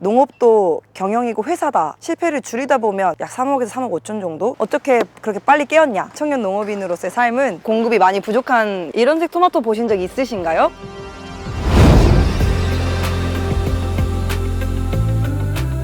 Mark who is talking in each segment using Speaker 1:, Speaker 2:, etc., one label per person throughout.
Speaker 1: 농업도 경영이고 회사다. 실패를 줄이다 보면 약 3억에서 3억 5천 정도? 어떻게 그렇게 빨리 깨었냐? 청년 농업인으로서의 삶은 공급이 많이 부족한 이런 색 토마토 보신 적 있으신가요?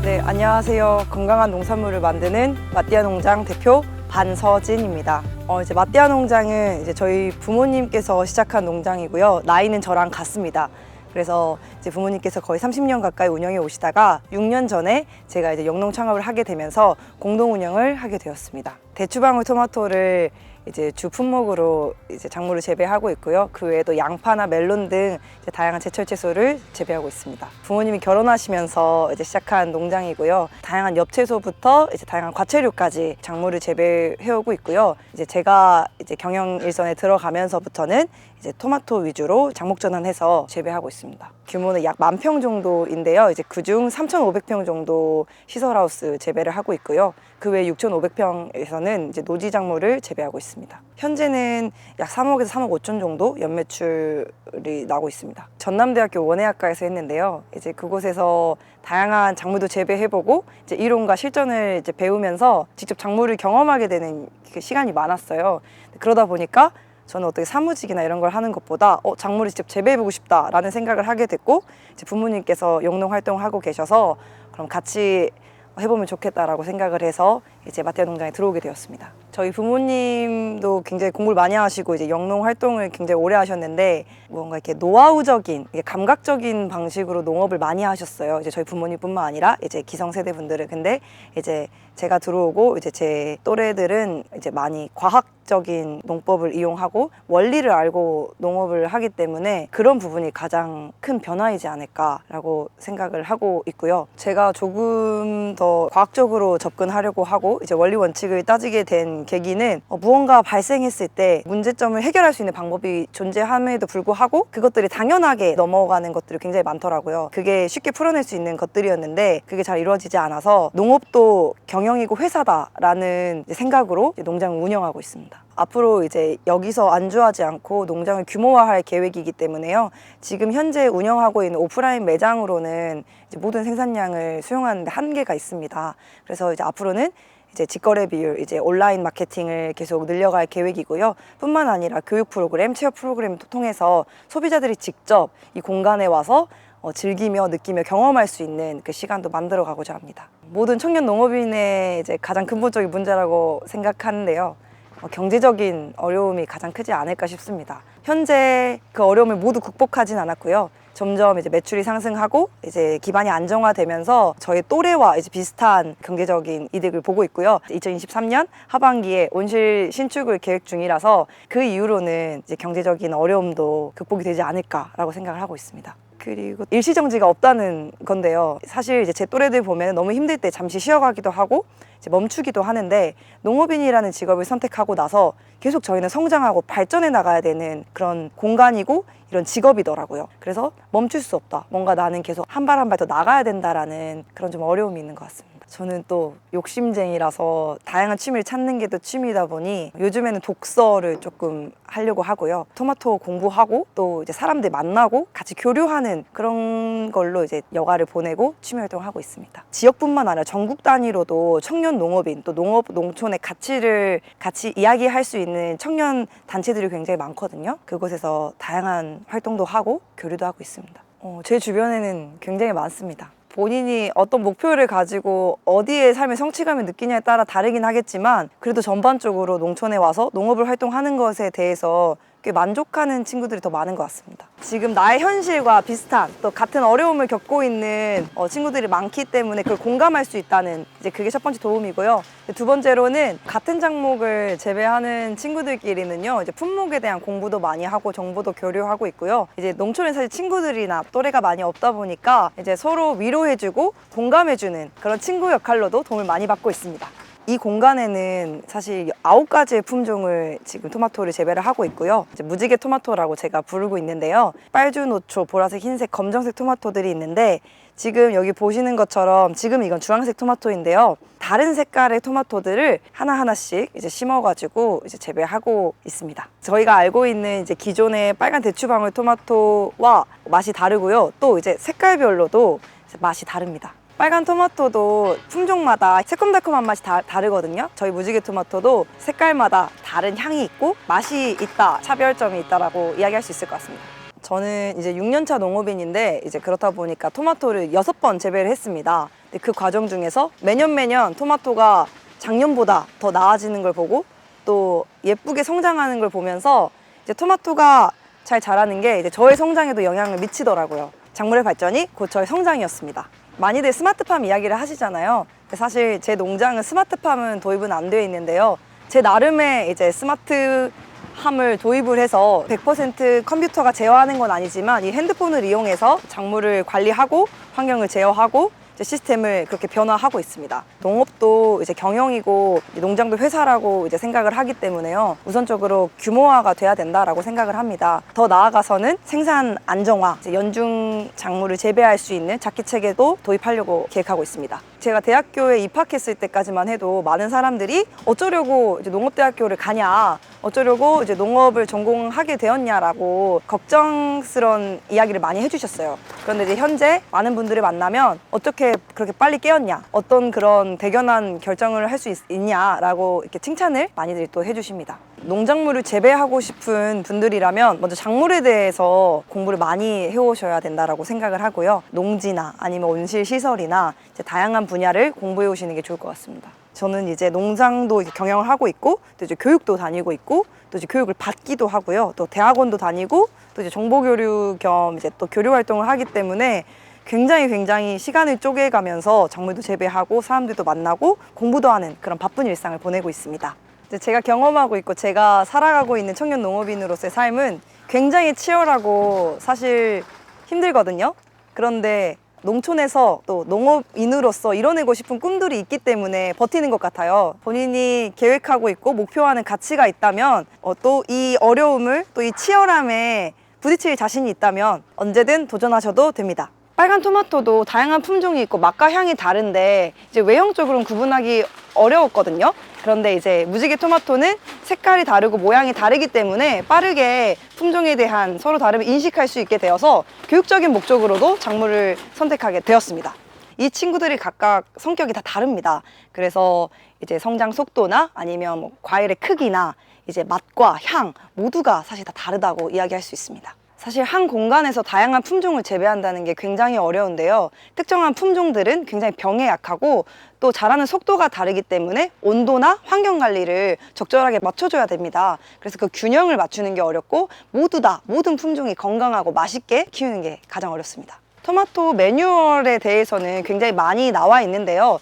Speaker 1: 네, 안녕하세요. 건강한 농산물을 만드는 마띠아 농장 대표 반서진입니다. 어, 이제 마띠아 농장은 이제 저희 부모님께서 시작한 농장이고요. 나이는 저랑 같습니다. 그래서 이제 부모님께서 거의 30년 가까이 운영해 오시다가 6년 전에 제가 이제 영농 창업을 하게 되면서 공동 운영을 하게 되었습니다. 대추방울 토마토를 이제 주 품목으로 이제 작물을 재배하고 있고요. 그 외에도 양파나 멜론 등 다양한 제철 채소를 재배하고 있습니다. 부모님이 결혼하시면서 이제 시작한 농장이고요. 다양한 엽채소부터 이제 다양한 과채류까지 작물을 재배해오고 있고요. 이제 제가 이제 경영 일선에 들어가면서부터는 이제 토마토 위주로 장목 전환해서 재배하고 있습니다. 규모는 약 만 평 정도인데요. 이제 그중 3,500평 정도 시설하우스 재배를 하고 있고요. 그 외 6,500평에서는 이제 노지 작물을 재배하고 있습니다. 현재는 약 3억에서 3억 5천 정도 연매출이 나고 있습니다. 전남대학교 원예학과에서 했는데요. 이제 그곳에서 다양한 작물도 재배해보고 이제 이론과 실전을 이제 배우면서 직접 작물을 경험하게 되는 그 시간이 많았어요. 그러다 보니까 저는 어떻게 사무직이나 이런 걸 하는 것보다 어, 작물을 직접 재배해보고 싶다라는 생각을 하게 됐고 이제 부모님께서 영농 활동을 하고 계셔서 그럼 같이 해보면 좋겠다라고 생각을 해서 이제 마티아 농장에 들어오게 되었습니다. 저희 부모님도 굉장히 공부를 많이 하시고 이제 영농 활동을 굉장히 오래 하셨는데 뭔가 이렇게 노하우적인 감각적인 방식으로 농업을 많이 하셨어요. 이제 저희 부모님뿐만 아니라 이제 기성세대 분들은 근데 이제 제가 들어오고 이제 제 또래들은 이제 많이 과학적인 농법을 이용하고 원리를 알고 농업을 하기 때문에 그런 부분이 가장 큰 변화이지 않을까라고 생각을 하고 있고요. 제가 조금 더 과학적으로 접근하려고 하고 이제 원리 원칙을 따지게 된 계기는 어, 무언가 발생했을 때 문제점을 해결할 수 있는 방법이 존재함에도 불구하고 그것들이 당연하게 넘어가는 것들이 굉장히 많더라고요. 그게 쉽게 풀어낼 수 있는 것들이었는데 그게 잘 이루어지지 않아서 농업도 경영이고 회사다라는 생각으로 농장을 운영하고 있습니다. 앞으로 이제 여기서 안주하지 않고 농장을 규모화할 계획이기 때문에요. 지금 현재 운영하고 있는 오프라인 매장으로는 모든 생산량을 수용하는데 한계가 있습니다. 그래서 이제 앞으로는 이제 직거래 비율, 이제 온라인 마케팅을 계속 늘려갈 계획이고요. 뿐만 아니라 교육 프로그램, 체험 프로그램을 통해서 소비자들이 직접 이 공간에 와서 어, 즐기며 느끼며 경험할 수 있는 그 시간도 만들어 가고자 합니다. 모든 청년 농업인의 이제 가장 근본적인 문제라고 생각하는데요. 어, 경제적인 어려움이 가장 크지 않을까 싶습니다. 현재 그 어려움을 모두 극복하진 않았고요. 점점 이제 매출이 상승하고 이제 기반이 안정화되면서 저희 또래와 이제 비슷한 경제적인 이득을 보고 있고요. 2023년 하반기에 온실 신축을 계획 중이라서 그 이후로는 이제 경제적인 어려움도 극복이 되지 않을까라고 생각을 하고 있습니다. 그리고 일시정지가 없다는 건데요. 사실 이제 제 또래들 보면 너무 힘들 때 잠시 쉬어가기도 하고 이제 멈추기도 하는데 농업인이라는 직업을 선택하고 나서 계속 저희는 성장하고 발전해 나가야 되는 그런 공간이고 이런 직업이더라고요. 그래서 멈출 수 없다. 뭔가 나는 계속 한 발 한 발 더 나가야 된다라는 그런 좀 어려움이 있는 것 같습니다. 저는 또 욕심쟁이라서 다양한 취미를 찾는 게 또 취미다 보니 요즘에는 독서를 조금 하려고 하고요. 토마토 공부하고 또 이제 사람들 만나고 같이 교류하는 그런 걸로 이제 여가를 보내고 취미 활동을 하고 있습니다. 지역뿐만 아니라 전국 단위로도 청년 농업인 또 농업 농촌의 가치를 같이 이야기할 수 있는 청년 단체들이 굉장히 많거든요. 그곳에서 다양한 활동도 하고 교류도 하고 있습니다. 어, 제 주변에는 굉장히 많습니다. 본인이 어떤 목표를 가지고 어디에 삶의 성취감을 느끼냐에 따라 다르긴 하겠지만 그래도 전반적으로 농촌에 와서 농업을 활동하는 것에 대해서 꽤 만족하는 친구들이 더 많은 것 같습니다. 지금 나의 현실과 비슷한 또 같은 어려움을 겪고 있는 어, 친구들이 많기 때문에 그걸 공감할 수 있다는 이제 그게 첫 번째 도움이고요. 두 번째로는 같은 작목을 재배하는 친구들끼리는요, 이제 품목에 대한 공부도 많이 하고 정보도 교류하고 있고요. 이제 농촌에 사실 친구들이나 또래가 많이 없다 보니까 이제 서로 위로해주고 공감해주는 그런 친구 역할로도 도움을 많이 받고 있습니다. 이 공간에는 사실 아홉 가지의 품종을 지금 토마토를 재배를 하고 있고요. 무지개 토마토라고 제가 부르고 있는데요. 빨주 노초, 보라색, 흰색, 검정색 토마토들이 있는데 지금 여기 보시는 것처럼 지금 이건 주황색 토마토인데요. 다른 색깔의 토마토들을 하나하나씩 이제 심어가지고 이제 재배하고 있습니다. 저희가 알고 있는 이제 기존의 빨간 대추방울 토마토와 맛이 다르고요. 또 이제 색깔별로도 맛이 다릅니다. 빨간 토마토도 품종마다 새콤달콤한 맛이 다, 다르거든요. 저희 무지개 토마토도 색깔마다 다른 향이 있고 맛이 있다, 차별점이 있다라고 이야기할 수 있을 것 같습니다. 저는 이제 6년차 농업인인데 이제 그렇다 보니까 토마토를 여섯 번 재배를 했습니다. 근데 그 과정 중에서 매년 매년 토마토가 작년보다 더 나아지는 걸 보고 또 예쁘게 성장하는 걸 보면서 이제 토마토가 잘 자라는 게 이제 저의 성장에도 영향을 미치더라고요. 작물의 발전이 곧 저의 성장이었습니다. 많이들 스마트팜 이야기를 하시잖아요. 근데 사실 제 농장은 스마트팜은 도입은 안 되어 있는데요. 제 나름의 이제 스마트 함을 도입을 해서 100% 컴퓨터가 제어하는 건 아니지만 이 핸드폰을 이용해서 작물을 관리하고 환경을 제어하고 시스템을 그렇게 변화하고 있습니다. 농업도 이제 경영이고 농장도 회사라고 이제 생각을 하기 때문에요. 우선적으로 규모화가 돼야 된다라고 생각을 합니다. 더 나아가서는 생산 안정화, 연중 작물을 재배할 수 있는 자키 체계도 도입하려고 계획하고 있습니다. 제가 대학교에 입학했을 때까지만 해도 많은 사람들이 어쩌려고 이제 농업대학교를 가냐, 어쩌려고 이제 농업을 전공하게 되었냐라고 걱정스러운 이야기를 많이 해주셨어요. 그런데 이제 현재 많은 분들을 만나면 어떻게 그렇게 빨리 깨었냐, 어떤 그런 대견한 결정을 할 수 있냐라고 이렇게 칭찬을 많이들 또 해주십니다. 농작물을 재배하고 싶은 분들이라면 먼저 작물에 대해서 공부를 많이 해오셔야 된다라고 생각을 하고요. 농지나 아니면 온실 시설이나 다양한 분야를 공부해 오시는 게 좋을 것 같습니다. 저는 이제 농장도 경영을 하고 있고 또 이제 교육도 다니고 있고 또 이제 교육을 받기도 하고요. 또 대학원도 다니고 또 이제 정보 교류 겸 이제 또 교류 활동을 하기 때문에 굉장히 굉장히 시간을 쪼개가면서 작물도 재배하고 사람들도 만나고 공부도 하는 그런 바쁜 일상을 보내고 있습니다. 이제 제가 경험하고 있고 제가 살아가고 있는 청년 농업인으로서의 삶은 굉장히 치열하고 사실 힘들거든요. 그런데 농촌에서 또 농업인으로서 이뤄내고 싶은 꿈들이 있기 때문에 버티는 것 같아요. 본인이 계획하고 있고 목표하는 가치가 있다면 어, 또 이 어려움을 또 이 치열함에 부딪힐 자신이 있다면 언제든 도전하셔도 됩니다. 빨간 토마토도 다양한 품종이 있고 맛과 향이 다른데 이제 외형적으로는 구분하기 어려웠거든요. 그런데 이제 무지개 토마토는 색깔이 다르고 모양이 다르기 때문에 빠르게 품종에 대한 서로 다름을 인식할 수 있게 되어서 교육적인 목적으로도 작물을 선택하게 되었습니다. 이 친구들이 각각 성격이 다 다릅니다. 그래서 이제 성장 속도나 아니면 뭐 과일의 크기나 이제 맛과 향 모두가 사실 다 다르다고 이야기할 수 있습니다. 사실 한 공간에서 다양한 품종을 재배한다는 게 굉장히 어려운데요. 특정한 품종들은 굉장히 병에 약하고 또 자라는 속도가 다르기 때문에 온도나 환경 관리를 적절하게 맞춰줘야 됩니다. 그래서 그 균형을 맞추는 게 어렵고 모두 다 모든 품종이 건강하고 맛있게 키우는 게 가장 어렵습니다. 토마토 매뉴얼에 대해서는 굉장히 많이 나와 있는데요.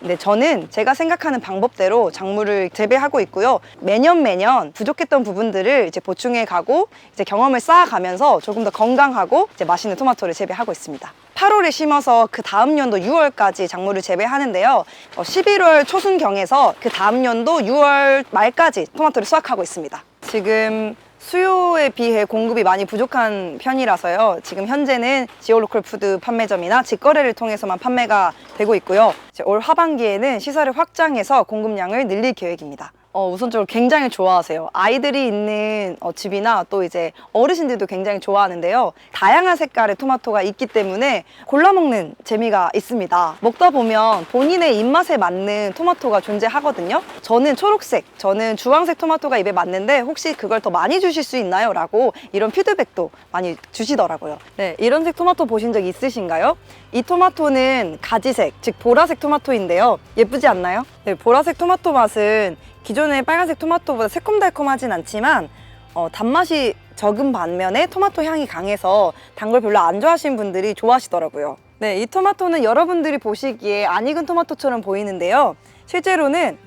Speaker 1: 근데 저는 제가 생각하는 방법대로 작물을 재배하고 있고요. 매년 매년 부족했던 부분들을 이제 보충해 가고 이제 경험을 쌓아가면서 조금 더 건강하고 이제 맛있는 토마토를 재배하고 있습니다. 8월에 심어서 그 다음 연도 6월까지 작물을 재배하는데요. 어, 11월 초순경에서 그 다음 연도 6월 말까지 토마토를 수확하고 있습니다. 지금 수요에 비해 공급이 많이 부족한 편이라서요. 지금 현재는 지오로컬 푸드 판매점이나 직거래를 통해서만 판매가 되고 있고요. 올 하반기에는 시설을 확장해서 공급량을 늘릴 계획입니다. 어, 우선적으로 굉장히 좋아하세요. 아이들이 있는 어, 집이나 또 이제 어르신들도 굉장히 좋아하는데요. 다양한 색깔의 토마토가 있기 때문에 골라 먹는 재미가 있습니다. 먹다 보면 본인의 입맛에 맞는 토마토가 존재하거든요. 저는 초록색, 저는 주황색 토마토가 입에 맞는데 혹시 그걸 더 많이 주실 수 있나요? 라고 이런 피드백도 많이 주시더라고요. 네, 이런 색 토마토 보신 적 있으신가요? 이 토마토는 가지색, 즉 보라색 토마토인데요. 예쁘지 않나요? 네, 보라색 토마토 맛은 기존의 빨간색 토마토보다 새콤달콤하진 않지만 어, 단맛이 적은 반면에 토마토 향이 강해서 단 걸 별로 안 좋아하시는 분들이 좋아하시더라고요. 네, 이 토마토는 여러분들이 보시기에 안 익은 토마토처럼 보이는데요. 실제로는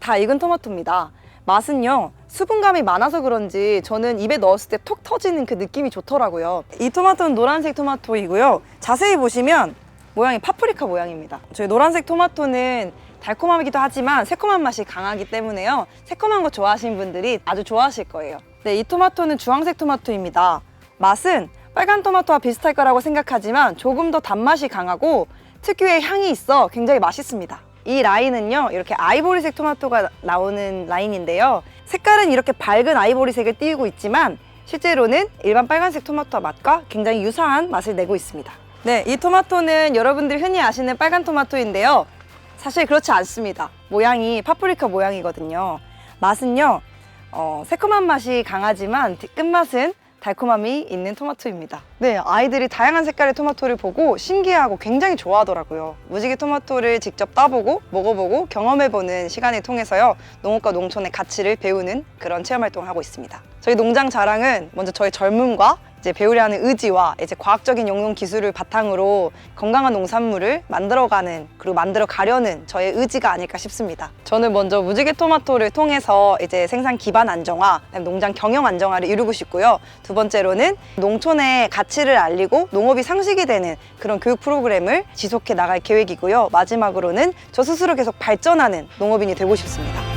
Speaker 1: 다 익은 토마토입니다. 맛은요, 수분감이 많아서 그런지 저는 입에 넣었을 때 톡 터지는 그 느낌이 좋더라고요. 이 토마토는 노란색 토마토이고요. 자세히 보시면 모양이 파프리카 모양입니다. 저희 노란색 토마토는 달콤하기도 하지만 새콤한 맛이 강하기 때문에요. 새콤한 거 좋아하시는 분들이 아주 좋아하실 거예요. 네, 이 토마토는 주황색 토마토입니다. 맛은 빨간 토마토와 비슷할 거라고 생각하지만 조금 더 단맛이 강하고 특유의 향이 있어 굉장히 맛있습니다. 이 라인은요, 이렇게 아이보리색 토마토가 나오는 라인인데요. 색깔은 이렇게 밝은 아이보리색을 띄우고 있지만 실제로는 일반 빨간색 토마토 맛과 굉장히 유사한 맛을 내고 있습니다. 네, 이 토마토는 여러분들이 흔히 아시는 빨간 토마토인데요. 사실 그렇지 않습니다. 모양이 파프리카 모양이거든요. 맛은요, 어, 새콤한 맛이 강하지만 끝맛은 달콤함이 있는 토마토입니다. 네, 아이들이 다양한 색깔의 토마토를 보고 신기해하고 굉장히 좋아하더라고요. 무지개 토마토를 직접 따보고 먹어보고 경험해보는 시간을 통해서요. 농업과 농촌의 가치를 배우는 그런 체험 활동을 하고 있습니다. 저희 농장 자랑은 먼저 저희 젊음과 이제 배우려는 의지와 이제 과학적인 영농 기술을 바탕으로 건강한 농산물을 만들어가는 그리고 만들어 가려는 저의 의지가 아닐까 싶습니다. 저는 먼저 무지개 토마토를 통해서 이제 생산 기반 안정화, 농장 경영 안정화를 이루고 싶고요. 두 번째로는 농촌의 가치를 알리고 농업이 상식이 되는 그런 교육 프로그램을 지속해 나갈 계획이고요. 마지막으로는 저 스스로 계속 발전하는 농업인이 되고 싶습니다.